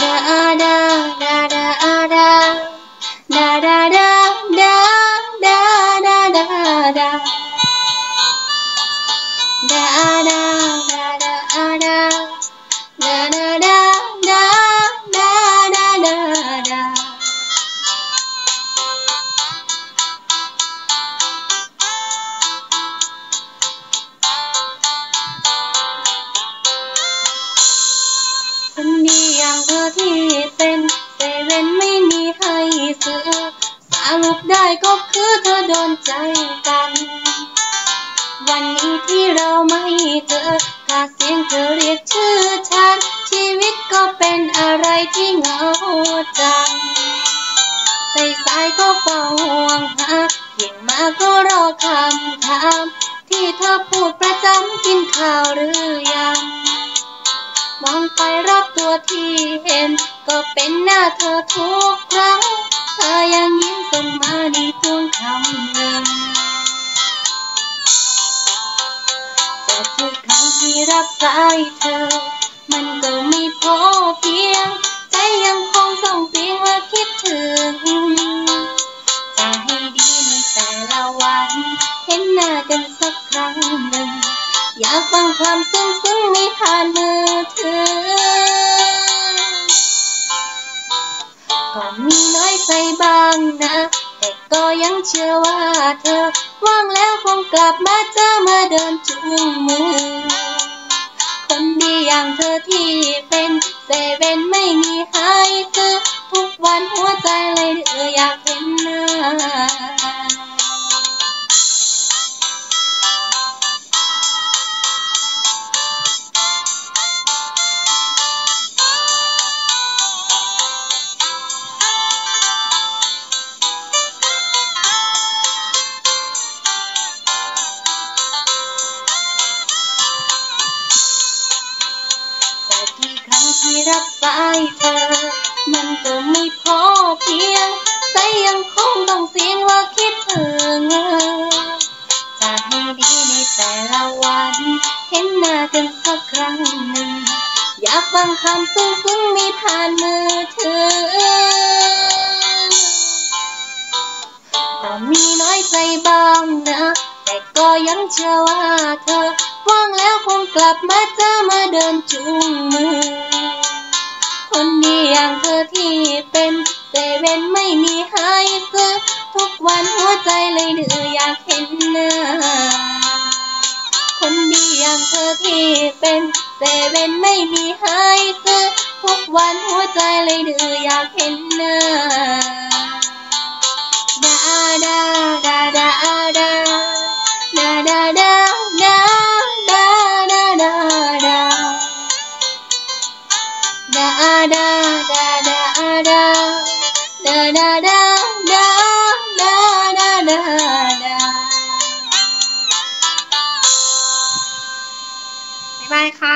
คน อย่างเธอที่เป็นเซเว่นไม่มีให้ซื้อสรุปได้ก็คือเธอโดนใจกัน วันนี้ที่เราไม่เจอค่าเสียงเธอเรียกชื่อฉัน ชีวิตก็เป็นอะไรที่เหงาจังใส่สายก็เฝ้าห่วงหาเพียงมาก็รอคำถาม ที่เธอพูดประจำกินข้าวหรือยัง มองไปรอบตัวที่เห็น ก็เป็นหน้าเธอทุกครั้ง เธอยังยิ้มส่งมาในทวงคำหนึ่งแต่ทุกครั้งที่รับสายเธอ มันก็ไม่พอเพียง ใจยังคงส่งเสียงว่าคิดถึง จะให้ดีในแต่ละวัน เห็นหน้ากันสักครั้งหนึ่งอยากฟังความซึ้งซึ้งในผ่านมือ นะ แต่ก็ยังเชื่อว่าเธอว่างแล้วคงกลับมาเจอมาเดินจูงมือ คนดีอย่างเธอที่เป็นเซเว่นไม่มีใครซื้อทุกวันหัวใจเลยเดืออ สายเธอมันก็ไม่พอเพียงใจยังคงต้องเสียงว่าคิดถึงจะให้ดีในแต่ละวัน เห็นหน้ากันสักครั้งหนึ่ง อยากฟังคำซึ้งซึ้งมีผ่านมือถือก็มีน้อยใจบ้างนะ แต่ก็ยังเชื่อว่าเธอว่างแล้วคงกลับมาเจอมาเดินจูงมือ ใจเลยเดืออยากเห็นหน้า คนดีอย่างเธอที่เป็นเซเว่นไม่มีให้ซื้อทุกวันหัวใจเลยเดืออยากเห็นหน้า ค่ะ